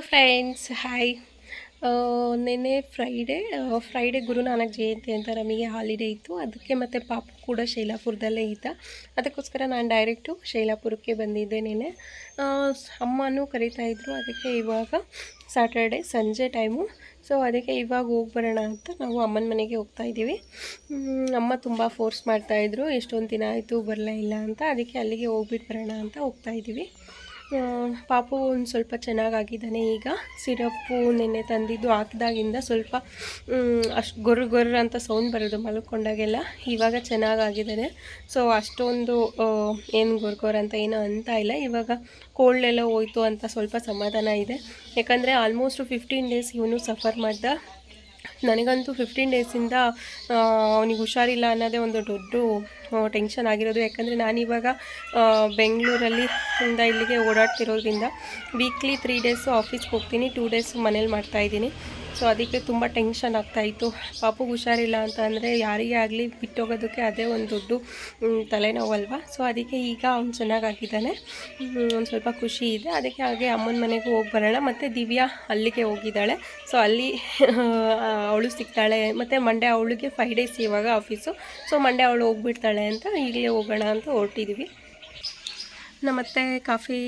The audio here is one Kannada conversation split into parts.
ಫ್ರೆಂಡ್ಸ್ ಹಾಯ್ ನಿನ್ನೆ ಫ್ರೈಡೇ ಫ್ರೈಡೇ ಗುರುನಾನಕ್ ಜಯಂತಿ ಅಂತ ನಮಗೆ ಹಾಲಿಡೇ ಇತ್ತು. ಅದಕ್ಕೆ ಮತ್ತು ಪಾಪು ಕೂಡ ಶೈಲಾಪುರದಲ್ಲೇ ಇದ್ದ. ಅದಕ್ಕೋಸ್ಕರ ನಾನು ಡೈರೆಕ್ಟು ಶೈಲಾಪುರಕ್ಕೆ ಬಂದಿದ್ದೆ ನಿನ್ನೆ. ಅಮ್ಮನೂ ಕರಿತಾ ಇದ್ರು. ಅದಕ್ಕೆ ಇವಾಗ ಸ್ಯಾಟರ್ಡೇ ಸಂಜೆ ಟೈಮು ಸೊ ಅದಕ್ಕೆ ಇವಾಗ ಹೋಗಿ ಬರೋಣ ಅಂತ ನಾವು ಅಮ್ಮನ ಮನೆಗೆ ಹೋಗ್ತಾ ಇದ್ದೀವಿ. ಅಮ್ಮ ತುಂಬ ಫೋರ್ಸ್ ಮಾಡ್ತಾಯಿದ್ರು ಎಷ್ಟೊಂದು ದಿನ ಆಯಿತು ಬರಲೇ ಇಲ್ಲ ಅಂತ. ಅದಕ್ಕೆ ಅಲ್ಲಿಗೆ ಹೋಗ್ಬಿಟ್ಟು ಬರೋಣ ಅಂತ ಹೋಗ್ತಾ ಇದ್ದೀವಿ. ಆ, ಪಾಪು ಒಂದು ಸ್ವಲ್ಪ ಚೆನ್ನಾಗಾಗಿದ್ದಾನೆ ಈಗ. ಸಿರಪ್ಪು ನೆನ್ನೆ ತಂದಿದ್ದು ಹಾಕಿದಾಗಿಂದ ಸ್ವಲ್ಪ ಅಷ್ಟು ಗೊರ್ರ ಗೊರ್ರ ಅಂತ ಸೌಂಡ್ ಬರೋದು ಮಲ್ಕೊಂಡಾಗೆಲ್ಲ ಇವಾಗ ಚೆನ್ನಾಗಾಗಿದ್ದಾನೆ. ಸೊ ಅಷ್ಟೊಂದು ಏನು ಗೊರ್ಗೊರ್ ಅಂತ ಏನೋ ಅಂತ ಇಲ್ಲ. ಇವಾಗ ಕೋಲ್ಡ್ ಎಲ್ಲ ಹೋಯ್ತು ಅಂತ ಸ್ವಲ್ಪ ಸಮಾಧಾನ ಇದೆ. ಯಾಕಂದರೆ ಆಲ್ಮೋಸ್ಟ್ ಫಿಫ್ಟೀನ್ ಡೇಸ್ ಇವನು ಸಫರ್ ಮಾಡ್ದ. ನನಗಂತೂ ಫಿಫ್ಟೀನ್ ಡೇಸಿಂದ ಅವನಿಗೆ ಹುಷಾರಿಲ್ಲ ಅನ್ನೋದೇ ಒಂದು ದೊಡ್ಡ ಟೆನ್ಷನ್ ಆಗಿರೋದು. ಯಾಕಂದರೆ ನಾನಿವಾಗ ಬೆಂಗಳೂರಲ್ಲಿ ಇಂದ ಇಲ್ಲಿಗೆ ಓಡಾಡ್ತಿರೋದ್ರಿಂದ ವೀಕ್ಲಿ ತ್ರೀ ಡೇಸು ಆಫೀಸ್ಗೆ ಹೋಗ್ತೀನಿ ಟೂ ಡೇಸ್ ಮನೇಲಿ ಮಾಡ್ತಾಯಿದ್ದೀನಿ ಸೊ ಅದಕ್ಕೆ ತುಂಬ ಟೆನ್ಷನ್ ಆಗ್ತಾಯಿತ್ತು ಪಾಪುಗೆ ಹುಷಾರಿಲ್ಲ ಅಂತ ಅಂದರೆ ಯಾರಿಗೆ ಆಗಲಿ ಬಿಟ್ಟೋಗೋದಕ್ಕೆ ಅದೇ ಒಂದು ದೊಡ್ಡ ತಲೆನೋವಲ್ವ ಸೊ ಅದಕ್ಕೆ ಈಗ ಅವ್ನು ಚೆನ್ನಾಗಾಗಿದ್ದಾನೆ. ಒಂದು ಸ್ವಲ್ಪ ಖುಷಿ ಇದೆ. ಅದಕ್ಕೆ ಹಾಗೆ ಅಮ್ಮನ ಮನೆಗೂ ಹೋಗಿ ಬರೋಣ. ಮತ್ತು ದಿವ್ಯಾ ಅಲ್ಲಿಗೆ ಹೋಗಿದ್ದಾಳೆ. ಸೊ ಅಲ್ಲಿ ಅವಳು ಸಿಗ್ತಾಳೆ. ಮತ್ತು ಮಂಡೆ ಅವಳಿಗೆ ಫೈವ್ ಡೇಸ್ ಇವಾಗ ಆಫೀಸು ಸೊ ಮಂಡೆ ಅವಳು ಹೋಗ್ಬಿಡ್ತಾಳೆ ಅಂತ ಇಲ್ಲಿಗೆ ಹೋಗೋಣ ಅಂತ ಹೊರಟಿದ್ವಿ. ನಮ್ಮತ್ತೆ ಕಾಫಿ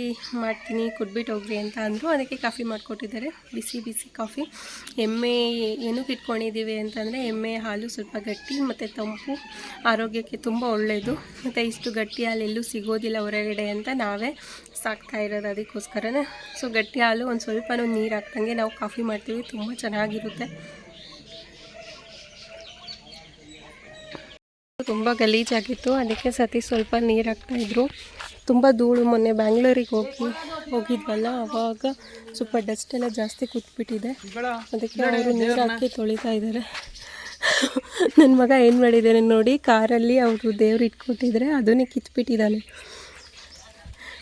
ಮಾಡ್ತೀನಿ ಕುಡ್ಬಿಟ್ಟು ಹೋಗ್ರಿ ಅಂತ ಅಂದರು. ಅದಕ್ಕೆ ಕಾಫಿ ಮಾಡಿಕೊಟ್ಟಿದ್ದಾರೆ. ಬಿಸಿ ಬಿಸಿ ಕಾಫಿ. ಎಮ್ಮೆ ಏನಕ್ಕೆ ಇಟ್ಕೊಂಡಿದ್ದೀವಿ ಅಂತಂದರೆ, ಎಮ್ಮೆ, ಹಾಲು ಸ್ವಲ್ಪ ಗಟ್ಟಿ ಮತ್ತು ತಂಪು. ಆರೋಗ್ಯಕ್ಕೆ ತುಂಬ ಒಳ್ಳೆಯದು ಮತ್ತು ಇಷ್ಟು ಗಟ್ಟಿ ಹಾಲು ಎಲ್ಲೂ ಸಿಗೋದಿಲ್ಲ ಹೊರಗಡೆ ಅಂತ ನಾವೇ ಸಾಕ್ತಾ ಇರೋದು ಅದಕ್ಕೋಸ್ಕರನೇ. ಸೊ ಗಟ್ಟಿ ಹಾಲು ಒಂದು ಸ್ವಲ್ಪನೂ ನೀರು ಹಾಕ್ದಂಗೆ ನಾವು ಕಾಫಿ ಮಾಡ್ತೀವಿ. ತುಂಬ ಚೆನ್ನಾಗಿರುತ್ತೆ. ತುಂಬ ಗಲೀಜಾಗಿತ್ತು. ಅದಕ್ಕೆ ಸತಿ ಸ್ವಲ್ಪ ನೀರು ಹಾಕ್ತಾಯಿದ್ರು ತುಂಬ ಧೂಳು. ಮೊನ್ನೆ ಬ್ಯಾಂಗ್ಳೂರಿಗೆ ಹೋಗಿ, ಹೋಗಿದ್ವಲ್ಲ, ಅವಾಗ ಸ್ವಲ್ಪ ಡಸ್ಟ್ ಎಲ್ಲ ಜಾಸ್ತಿ ಕೂತ್ಬಿಟ್ಟಿದೆ. ಅದಕ್ಕೆ ಅವರು ನೀರು ಹಾಕಿ ತೊಳಿತಾ ಇದ್ದಾರೆ. ನನ್ನ ಮಗ ಏನು ಮಾಡಿದ್ದಾನೆ ನೋಡಿ, ಕಾರಲ್ಲಿ ಅವರು ದೇವ್ರು ಇಟ್ಕೊಟ್ಟಿದ್ರೆ ಅದನ್ನೇ ಕಿತ್ಬಿಟ್ಟಿದ್ದಾನೆ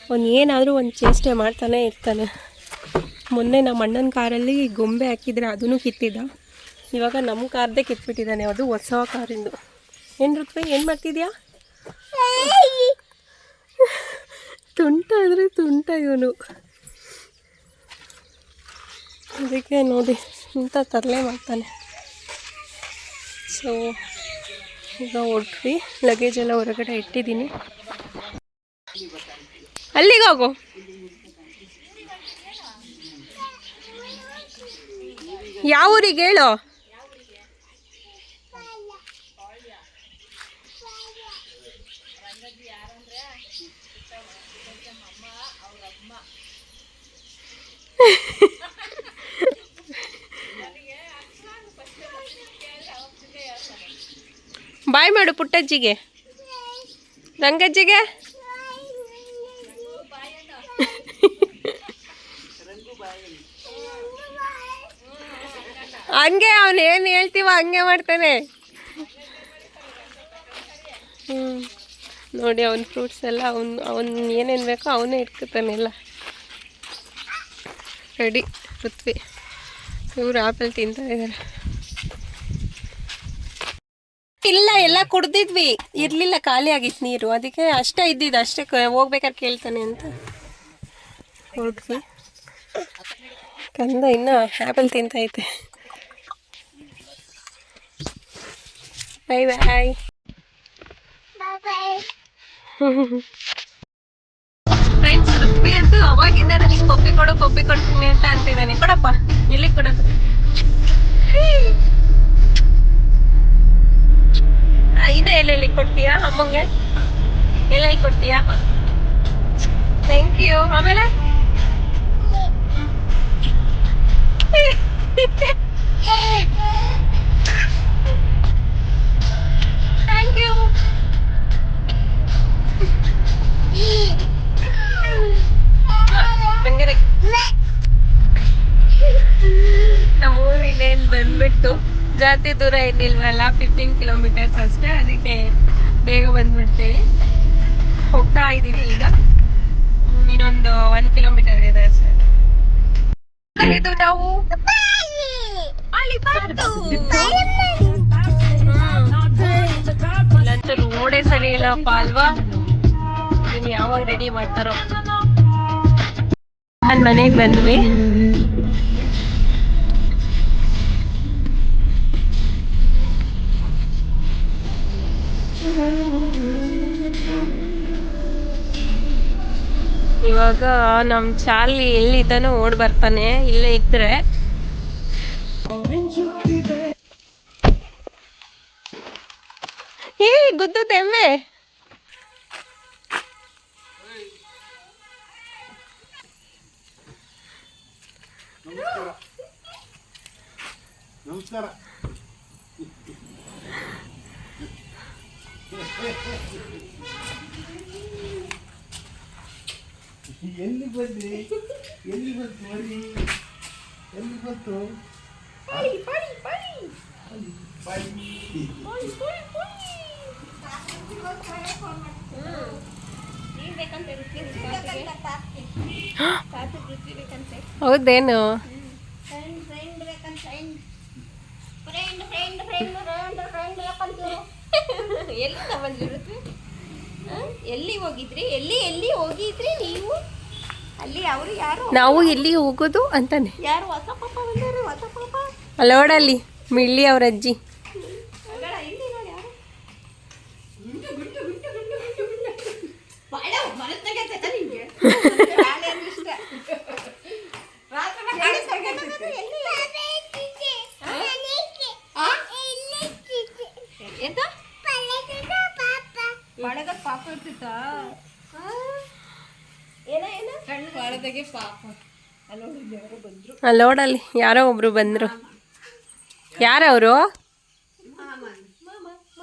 ಅವನು ಏನಾದರೂ ಒಂದು ಚೇಷ್ಟೆ ಮಾಡ್ತಾನೆ ಇರ್ತಾನೆ. ಮೊನ್ನೆ ನಮ್ಮ ಅಣ್ಣನ ಕಾರಲ್ಲಿ ಗೊಂಬೆ ಹಾಕಿದ್ರೆ ಅದನ್ನು ಕಿತ್ತಿದ್ದ. ಇವಾಗ ನಮ್ಮ ಕಾರ್ದೇ ಕಿತ್ಬಿಟ್ಟಿದ್ದಾನೆ ಅದು ಹೊಸ ಕಾರಿಂದು. ಏನು ರುತ್ವೆ ಏನು ಮಾಡ್ತಿದ್ಯಾ? ತುಂಟ ಅಂದರೆ ತುಂಟ ಇವನು. ಅದಕ್ಕೆ ನೋಡಿ, ಇಂಥ ತರಲೆ ಮಾಡ್ತಾನೆ. ಸೊ ಈಗ ಹೊಟ್ಟಿ ಲಗೇಜ್ ಎಲ್ಲ ಹೊರಗಡೆ ಇಟ್ಟಿದ್ದೀನಿ. ಅಲ್ಲಿಗೆ ಹೋಗು. ಯಾವ ಊರಿಗೆ ಹೇಳು? ಬಾಯ್ ಮಾಡು ಪುಟ್ಟಜ್ಜಿಗೆ. ರಂಗಜ್ಜಿಗೆ. ಹಂಗೆ ಅವನು ಏನು ಹೇಳ್ತೀವ ಹಂಗೆ ಮಾಡ್ತಾನೆ. ಹ್ಞೂ ನೋಡಿ ಅವನ ಫ್ರೂಟ್ಸ್ ಎಲ್ಲ ಅವನು ಅವನು ಏನೇನು ಬೇಕೋ ಅವನೇ ಇಟ್ಕೊತಾನೆ ಎಲ್ಲ. ರೆಡಿ ಪೃಥ್ವಿ. ಇವ್ರು ಆಪಲ್ ತಿಂತಾ ಇದ್ದಾರೆ ಇಲ್ಲ ಎಲ್ಲ ಕುಡ್ದಿದ್ವಿ. ಇರ್ಲಿಲ್ಲ ಖಾಲಿ ಆಗಿತ್ತು ನೀರು. ಅದಕ್ಕೆ ಅಷ್ಟೇ ಇದ್ದಿದ್ದು ಅಷ್ಟೇ ಹೋಗ್ಬೇಕಾದ್ರೆ ಕೇಳ್ತಾನೆ ಅಂತ. ಹೋದ್ವಿ ಕಂದ ಇನ್ನ ಆ್ಯಪಲ್ ತಿಂತೈತೆ ಬಾಯ್ ಬಾಯ್ ಅಂತೂ ಅವಾಗಿಂದ ನನಗೆ ಪಪ್ಪಿ ಕೊಡು ಪಪ್ಪಿ ಕೊಡ್ತೀನಿ ಅಂತ ಅಂತಿದ್ದಾನೆ. ಕೊಡಪ್ಪ ಎಲ್ಲಿ ಕೊಡೋದು? ಇದೆ ಎಲ್ಲೆಲ್ಲಿ ಕೊಡ್ತೀಯಾ ಅಮ್ಮಂಗೆ? ಎಲ್ಲೆಲ್ಲಿ ಕೊಡ್ತೀಯಾ? ಥ್ಯಾಂಕ್ ಯು ಆಮೇಲೆ? ಥ್ಯಾಂಕ್ ಯು ಹಂಗಾರೆ ನಮ್ಮ ಊರಿನೇನು ಬಂದ್ಬಿಟ್ಟು ಜಾತಿ ದೂರ ಏನಿಲ್ವಲ್ಲ ಫಿಫ್ಟೀನ್ ಕಿಲೋಮೀಟರ್ಸ್ ಅಷ್ಟೇ. ಅದಕ್ಕೆ ಬೇಗ ಬಂದ್ಬಿಡ್ತೀವಿ. ಹೋಗ್ತಾ ಇದ್ದೀವಿ ಈಗ. ಇನ್ನೊಂದು ಒನ್ ಕಿಲೋಮೀಟರ್ ಇದೆ ಸರ್ ಇದು ನಾವು? ರೋಡೇ ಸರಿ ಇಲ್ಲಪ್ಪ ಅಲ್ವಾ? ನೀವು ಯಾವಾಗ ರೆಡಿ ಮಾಡ್ತಾರೋ? ನಾನು ಮನೆಗೆ ಬಂದ್ವಿ. ಇವಾಗ ನಮ್ಮ ಚಾರ್ಲಿ ಎಲ್ಲಿದ್ದಾನೋ ಓಡ್ ಬರ್ತಾನೆ ಇಲ್ಲೇ ಇದ್ರೆ. ಏ ಗುದ್ದು ತೆಮ್ಮೆ. ನಮಸ್ಕಾರ ಎಲ್ಲಿ ಬಂದ್ರಿ? ಎಲ್ಲಿ ಬಂತು ಮರಿ? ಎಲ್ಲಿ ಬಂತು? ಹೌದೇನು? ಫ್ರೆಂಡ್ ಫ್ರೆಂಡ್ ಬೇಕಂತ friend friend friend friend friend friend ಬೇಕಂತೀರು ಎಲ್ಲಿಂದ ಬಂದಿರುತ್ತೆ ಎಲ್ಲಿ ಹೋಗಿದ್ರಿ? ಎಲ್ಲಿ ಎಲ್ಲಿ ಹೋಗಿದ್ರಿ ನೀವು? ಅಲ್ಲಿ ಅವರು ಯಾರು? ನಾವು ಎಲ್ಲಿ ಹೋಗೋದು ಅಂತಾನೆ. ಯಾರು ಹೊಸ ಪಾಪ ಬಂದರು ಹೊಸ ಪಾಪ ಅಲ್ಲೋಡಲ್ಲಿ ಮಿಳ್ಳಿ ಅವ್ರ ಅಜ್ಜಿ ಬೇಡ ಇಲ್ಲಿ ನೋಡಿ ಯಾರು ಬಾಳ ಮನಸ್ಸಾಗೈತೆ ನಿಂಗೆ ಬಾಳೆ ಅಂದ್ರೆ ಇಷ್ಟ. ರಾತ್ರಿ ಮನೆ ಸಾಕಾಗ್ತೈತೆ. ಆ? ಎಂತ? ಬಾಳೆಗ ಪಾಪ ಇರ್ತಿತ್ತ? ಪಾಪ. ಅಲ್ಲೋಡಲ್ಲಿ ಯಾರೋ ಒಬ್ರು ಬಂದ್ರು. ಯಾರವರು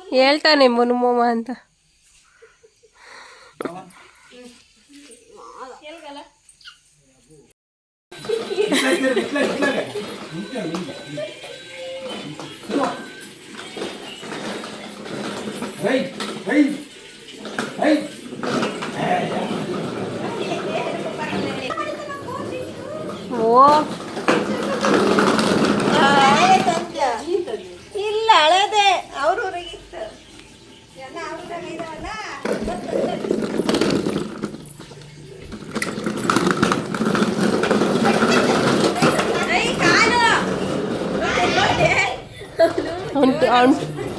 ಹೇಳ್ತಾನೆ ಮುನುಮೋಮ ಅಂತ. ಹೈ ಓ. ಇಲ್ಲ ಹಳದೆ ಅವ್ರ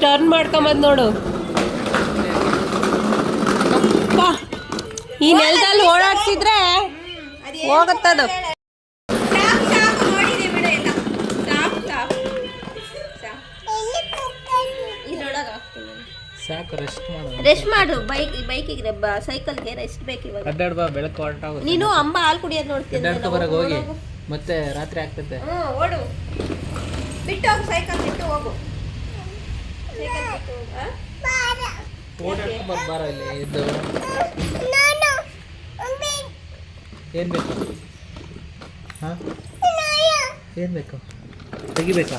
ಟರ್ನ್ ಮಾಡ್ಕೊಂಬಂದ್ ನೋಡು. ಈ ನೆಲದಲ್ಲಿ ಓಡಾಡ್ಸಿದ್ರೆ ಹೋಗತ್ತದು. ಸಾಕು, ರೆಸ್ಟ್ ಮಾಡು. ರೆಸ್ಟ್ ಮಾಡು. ಬೈಕ್ ಬೈಕಿಗೆ ಸೈಕಲ್ಗೆ ರೆಸ್ಟ್ ಬೇಕು ಇವಾಗ. ಅಡ್ಡಾಡ್ ಬಾ ಬೆಳಕು ಹೊರಟಾಗುತ್ತೆ ನೀನು ಅಂಬ ಹಾಲು ಕುಡಿಯೋದು ನೋಡ್ತೀನಿ ಹೋಗಿ. ಮತ್ತೆ ರಾತ್ರಿ ಆಗ್ತದೆ ಹ್ಞೂ ಓಡು. ಬಿಟ್ಟು ಹೋಗು ಸೈಕಲ್ ಬಿಟ್ಟು ಹೋಗು. ಸೈಕಲ್ ಬಿಟ್ಟು ಹೋಗು ಆ? ಬಾರ ಇಲ್ಲಿ ಇದ್ದು ಏನ್ ಬೇಕು? ಹಾ? ಏನ್ ಬೇಕು? ತೆಗಿಬೇಕಾ?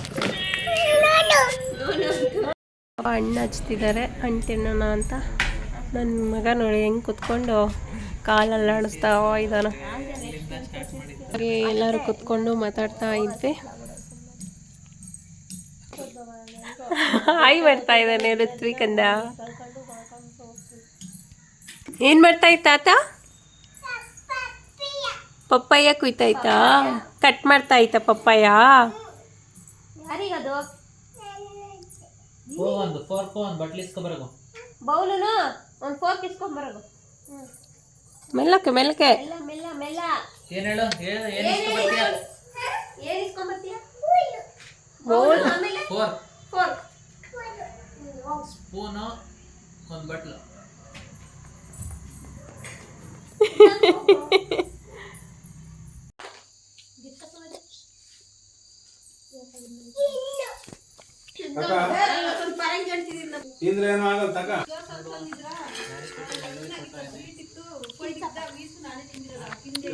ಅಣ್ಣ ಹಚ್ತಿದ್ದಾರೆ ಹಣ್ಣು ತಿನ್ನೋಣ ಅಂತ. ನನ್ನ ಮಗ ನೋಡಿ ಹೆಂಗೆ ಕುತ್ಕೊಂಡು ಕಾಲಲ್ಲಿ ಆಡಿಸ್ತಾ ಇದ್ದಾನ. ಎಲ್ಲರೂ ಕುತ್ಕೊಂಡು ಮಾತಾಡ್ತಾ ಇದ್ವಿ. ಹಾಯ್ ಮಾಡ್ತಾ ಇದ್ದಾನೆ ಋತ್ವಿಕಂದ. ಏನು ಮಾಡ್ತಾ ಇತ್ತ ತಾತ? ಪಪ್ಪಾಯ ಕುಯ್ತಾಯ್ತಾ? ಕಟ್ ಮಾಡ್ತಾ ಆಯ್ತಾ ಪಪ್ಪಾಯ? ಯಾರಿಗದು? ಹೋಗ್ ಒಂದು ಫೋರ್ಕ್ ಒಂದು ಬಟ್ಲಿ ಇಸ್ಕೊ ಬರಗು ಬೌಲುನು? ಒಂದು ಫೋರ್ಕ್ ಮೆಲ್ಲಕ್ಕೆ ಮೆಲ್ಲಕ್ಕೆ. ಮೆಲ್ಲ ಮೆಲ್ಲ ಮೆಲ್ಲ. ಏನ್ ಹೇಳು? ಹೇಳು ಏನ್ ಇಸ್ಕೊ ಬರ್ತೀಯ ಏನು ಇಸ್ಕೊಂಬರ್ತೀಯ? ಬೌಲ್. ಆಮೇಲೆ? ಫೋರ್ಕ್ ಫೋರ್ಕ್ ಸ್ಪೂನು ಒಂದು ಬಟ್ಲು. ತಿಂದ್ರೆ ಏನು ಆಗಲ್ಲ ತಕ?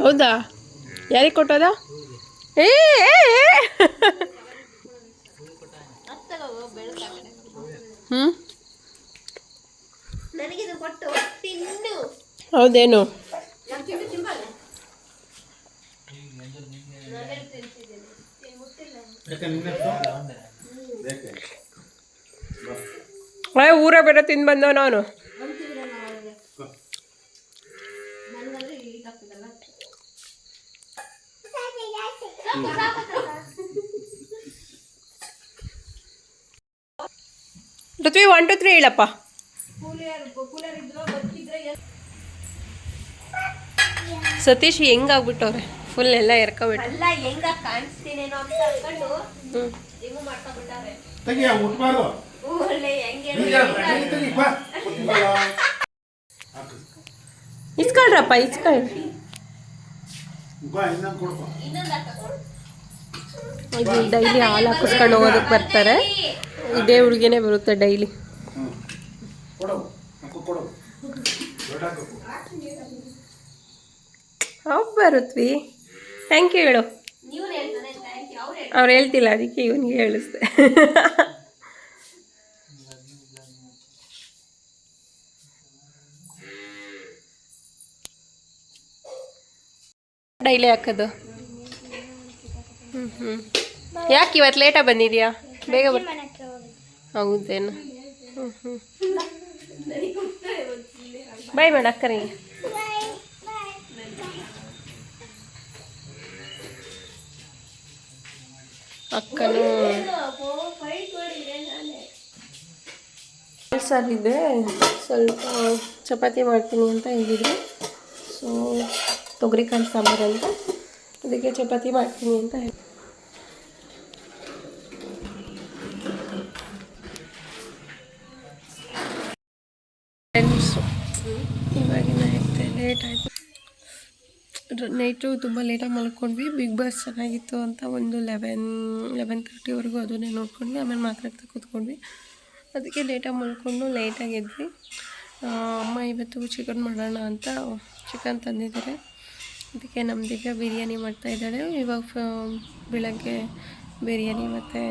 ಹೌದಾ? ಯಾರಿಗೆ ಕೊಟ್ಟದ? ಏ ಏ, ಏ. ಹ್ಮ್? ನನಗಿದು ಕೊಟ್ಟು ತಿನ್ನು. ಹೌದೇನು ನಾನು ತಿಂದು ತಿಂಬಲ್ಲ ಯಾಕೆ ನಿನ್ನ ಹೆಸ್ರು? ಬೇಕೆ ಏ ಊರ ಬೇರೆ ತಿಂದು ಬಂದವ ನಾನು. ಋತ್ವಿ ಒನ್ ಟು ತ್ರೀ ಹೇಳಪ್ಪ. ಸತೀಶ್ ಹೆಂಗಾಗ್ಬಿಟ್ಟವ್ರೆ? ಫುಲ್ ಎಲ್ಲ ಎರ್ಕೊಬಿಟ್ಟು ಅಲ್ಲ ಹೆಂಗ ಕಾಣಿಸ್ತೀನೇನೋ ಅಂತ ಅನ್ಕೊಂಡು ಇಸ್ಕೊಳ್ರಪ್ಪ ಇಸ್ಕೊಳ್ರಿ ಇದು ಡೈಲಿ ಹಾಲು ಹಾಕಿಸ್ಕೊಂಡು ಹೋಗೋದಕ್ಕೆ ಬರ್ತಾರೆ. ಇದೇ ಹುಡುಗಿನೇ ಬರುತ್ತೆ ಡೈಲಿ. ಹ್ಞೂ ಕೊಡವು. ಹಾಕು ದೊಡ್ಡ ಹಾಕು. ಅವ್ ಬರುತ್ವಿ. ಥ್ಯಾಂಕ್ ಯು ಹೇಳು. ನೀವು ಹೇಳ್ತಾನೆ ಥ್ಯಾಂಕ್ ಯು ಅವ್ರು ಅವ್ರು ಹೇಳ್ತಿಲ್ಲ ಅದಕ್ಕೆ ಇವನಿಗೆ ಹೇಳಿಸ್ದೆ. ಡೈಲಿ ಹಾಕೋದು. ಹ್ಞೂ ಹ್ಞೂ ಯಾಕೆ ಇವತ್ತು ಲೇಟಾಗಿ ಬಂದಿದೆಯಾ? ಬೇಗ ಬರ್ ಹೌದೇನು? ಹ್ಞೂ ಹ್ಞೂ ಬಾಯ್ ಮಾಡ ಅಕ್ಕನಿಗೆ. ಅಕ್ಕನು ಸಾರಿದೆ ಸ್ವಲ್ಪ ಚಪಾತಿ ಮಾಡ್ತೀನಿ ಅಂತ ಹೇಳಿದ್ರು. ಸೊ ತೊಗರಿಕಾಳು ಸಾಂಬಾರು ಅಂತ. ಅದಕ್ಕೆ ಚಪಾತಿ ಮಾಡ್ತೀನಿ ಅಂತ ಹೇಳಿ. ಇವಾಗಿನ ನೈಟು ತುಂಬ ಲೇಟಾಗಿ ಮಲ್ಕೊಂಡ್ವಿ. ಬಿಗ್ ಬಾಸ್ ಚೆನ್ನಾಗಿತ್ತು ಅಂತ ಒಂದು ಲೆವೆನ್ ಲೆವೆನ್ ತರ್ಟಿವರೆಗೂ ಅದನ್ನೇ ನೋಡ್ಕೊಂಡ್ವಿ. ಆಮೇಲೆ ಮಾತಾಡ್ತಾ ಕೂತ್ಕೊಂಡ್ವಿ. ಅದಕ್ಕೆ ಲೇಟಾಗಿ ಮಲ್ಕೊಂಡು ಲೇಟಾಗಿ ಎದ್ವಿ. ಅಮ್ಮ ಇವತ್ತು ಚಿಕನ್ ಮಾಡೋಣ ಅಂತ ಚಿಕನ್ ತಂದಿದ್ದಾರೆ. ಅದಕ್ಕೆ ನಮ್ಮ ದಿವ್ಯ ಬಿರಿಯಾನಿ ಮಾಡ್ತಾಯಿದ್ದಾಳೆ ಇವಾಗ ಬೆಳಗ್ಗೆ ಬಿರಿಯಾನಿ ಮತ್ತು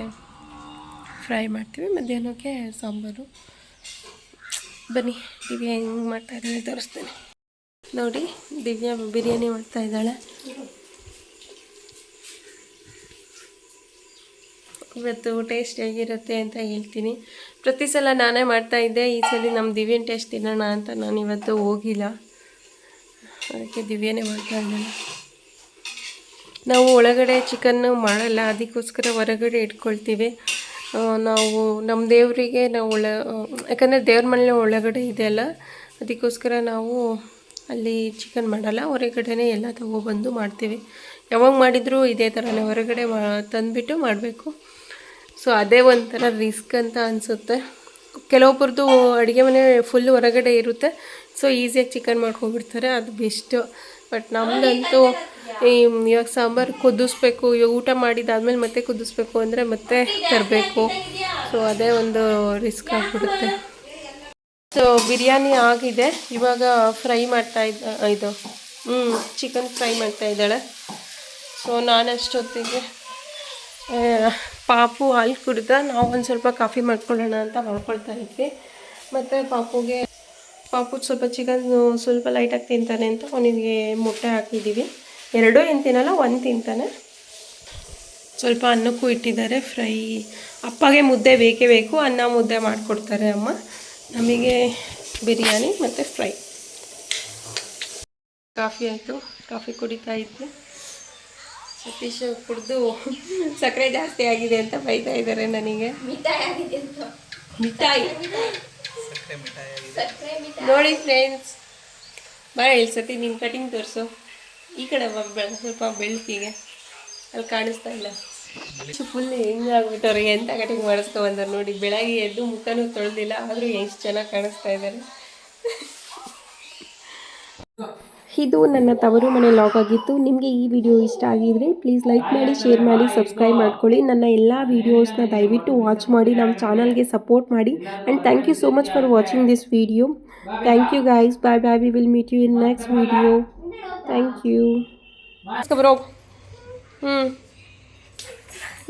ಫ್ರೈ ಮಾಡ್ತೀವಿ. ಮಧ್ಯಾಹ್ನಕ್ಕೆ ಸಾಂಬಾರು. ಬನ್ನಿ, ದಿವ್ಯ ಹೆಂಗೆ ಮಾಡ್ತಾ ಇದ್ದಾಳೆ ತೋರಿಸ್ತೇನೆ. ನೋಡಿ, ದಿವ್ಯ ಬಿರಿಯಾನಿ ಮಾಡ್ತಾ ಇದ್ದಾಳೆ. ಇವತ್ತು ಟೇಸ್ಟ್ ಹೇಗಿರುತ್ತೆ ಅಂತ ಹೇಳ್ತೀನಿ. ಪ್ರತಿ ಸಲ ನಾನೇ ಮಾಡ್ತಾ ಇದ್ದೆ. ಈ ಸಲ ನಮ್ಮ ದಿವ್ಯನ ಟೇಸ್ಟ್ ತಿನ್ನೋಣ ಅಂತ ನಾನು ಇವತ್ತು ಹೋಗಿಲ್ಲ. ಅದಕ್ಕೆ ದಿವ್ಯನೇ ಮಾಡ್ತಾ ಇದ್ದಾಳೆ ನಾವು ಒಳಗಡೆ ಚಿಕನ್ನು ಮಾಡಲ್ಲ, ಅದಕ್ಕೋಸ್ಕರ ಹೊರಗಡೆ ಇಟ್ಕೊಳ್ತೀವಿ. ನಾವು ನಮ್ಮ ದೇವರಿಗೆ ನಾವು ಒಳ, ಯಾಕಂದರೆ ದೇವ್ರ ಮನೆ ಒಳಗಡೆ ಇದೆಯಲ್ಲ ಅದಕ್ಕೋಸ್ಕರ ನಾವು ಅಲ್ಲಿ ಚಿಕನ್ ಮಾಡಲ್ಲ, ಹೊರಗಡೆನೇ ಎಲ್ಲ ತಗೊಬಂದು ಮಾಡ್ತೀವಿ. ಯಾವಾಗ ಮಾಡಿದರೂ ಇದೇ ಥರನೇ, ಹೊರಗಡೆ ಮಾ, ತಂದುಬಿಟ್ಟು ಮಾಡಬೇಕು. ಸೊ ಅದೇ ಒಂಥರ ರಿಸ್ಕ್ ಅಂತ ಅನಿಸುತ್ತೆ. ಕೆಲವೊಬ್ರದ್ದು ಅಡುಗೆ ಮನೆ ಫುಲ್ ಹೊರಗಡೆ ಇರುತ್ತೆ. ಸೊ ಈಸಿಯಾಗಿ ಚಿಕನ್ ಮಾಡ್ಕೊಬಿಡ್ತಾರೆ ಅದು ಬೆಸ್ಟು ಬಟ್ ನಮ್ದಂತೂ ಇವಾಗ ಸಾಂಬಾರು ಕುದಿಸ್ಬೇಕು ಇವಾಗ ಊಟ ಮಾಡಿದ್ದಾದ್ಮೇಲೆ ಮತ್ತೆ ಕುದಿಸ್ಬೇಕು ಅಂದರೆ ಮತ್ತೆ ತರಬೇಕು. ಸೊ ಅದೇ ಒಂದು ರಿಸ್ಕ್ ಆಗಿಬಿಡುತ್ತೆ. ಸೊ ಬಿರಿಯಾನಿ ಆಗಿದೆ. ಇವಾಗ ಫ್ರೈ ಮಾಡ್ತಾ ಇದ್ದ ಇದು ಹ್ಞೂ ಚಿಕನ್ ಫ್ರೈ ಮಾಡ್ತಾ ಇದ್ದಾಳೆ. ಸೊ ನಾನಷ್ಟೊತ್ತಿಗೆ ಪಾಪು ಹಾಲು ಕುಡ್ದ ನಾವು ಒಂದು ಸ್ವಲ್ಪ ಕಾಫಿ ಮಾಡ್ಕೊಳ್ಳೋಣ ಅಂತ ಮಾಡ್ಕೊಳ್ತಾ ಇದ್ವಿ. ಮತ್ತು ಪಾಪುಗೆ ಪಾಪು ಸ್ವಲ್ಪ ಚಿಕನ್ ಸ್ವಲ್ಪ ಲೈಟಾಗಿ ತಿಂತಾನೆ ಅಂತ ಅವನಿಗೆ ಮೊಟ್ಟೆ ಹಾಕಿದ್ದೀವಿ. ಎರಡೂ ಏನು ತಿನ್ನಲ್ಲ ಒಂದು ತಿಂತಾನೆ. ಸ್ವಲ್ಪ ಅನ್ನಕ್ಕೂ ಇಟ್ಟಿದ್ದಾರೆ ಫ್ರೈ. ಅಪ್ಪಗೆ ಮುದ್ದೆ ಬೇಕೇ ಬೇಕು ಅನ್ನ ಮುದ್ದೆ ಮಾಡಿಕೊಡ್ತಾರೆ ಅಮ್ಮ. ನಮಗೆ ಬಿರಿಯಾನಿ ಮತ್ತು ಫ್ರೈ. ಕಾಫಿ ಆಯಿತು ಕಾಫಿ ಕುಡಿತಾ ಇದ್ದೆ. ಸತೀಶ್ ಕುಡಿದು ಸಕ್ಕರೆ ಜಾಸ್ತಿ ಆಗಿದೆ ಅಂತ ಬೈತಾ ಇದ್ದಾರೆ ನನಗೆ. ಮಿಠಾಯಿ ಆಗಿದೆ ಅಂತ. ಮಿಠಾಯಿ. ಸಕ್ಕರೆ ಮಿಠಾಯಿ. ನೋಡಿ ಫ್ರೆಂಡ್ಸ್ ಬಾ ಹೇಳಿ ಸತಿ ನಿಮ್ಮ ಕಟಿಂಗ್ ತೋರಿಸು. ಈ ಕಡೆ ಬಾ ಸ್ವಲ್ಪ ಬೆಳಕಿಗೆ. ಅಲ್ಲಿ ಕಾಣಿಸ್ತಾ ಇಲ್ಲ. ಫುಲ್ ಹೆಂಗಾಗ್ಬಿಟ್ಟವ್ರೆ ಎಂತ ಕಟಿಂಗ್ ಮಾಡಿಸ್ಕೊ ಬಂದಾರೆ ನೋಡಿ. ಬೆಳಗ್ಗೆ ಎದ್ದು ಮುಖನೂ ತೊಳೆದಿಲ್ಲ ಆದರೂ ಎಷ್ಟು ಚೆನ್ನಾಗಿ ಕಾಣಿಸ್ತಾ ಇದ್ದಾರೆ ಇದು ನನ್ನ ತವರು ಮನೆ ಲಾಗ್ ಆಗಿತ್ತು. ನಿಮಗೆ ಈ ವಿಡಿಯೋ ಇಷ್ಟ ಆಗಿದ್ರೆ ಪ್ಲೀಸ್ ಲೈಕ್ ಮಾಡಿ ಶೇರ್ ಮಾಡಿ ಸಬ್ಸ್ಕ್ರೈಬ್ ಮಾಡ್ಕೊಳ್ಳಿ. ನನ್ನ ಎಲ್ಲ ವೀಡಿಯೋಸ್ನ ದಯವಿಟ್ಟು ವಾಚ್ ಮಾಡಿ ನಮ್ಮ ಚಾನಲ್ಗೆ ಸಪೋರ್ಟ್ ಮಾಡಿ. And thank you so much for watching this video thank you guys bye bye we will meet you in next video thank you ಹ್ಞೂ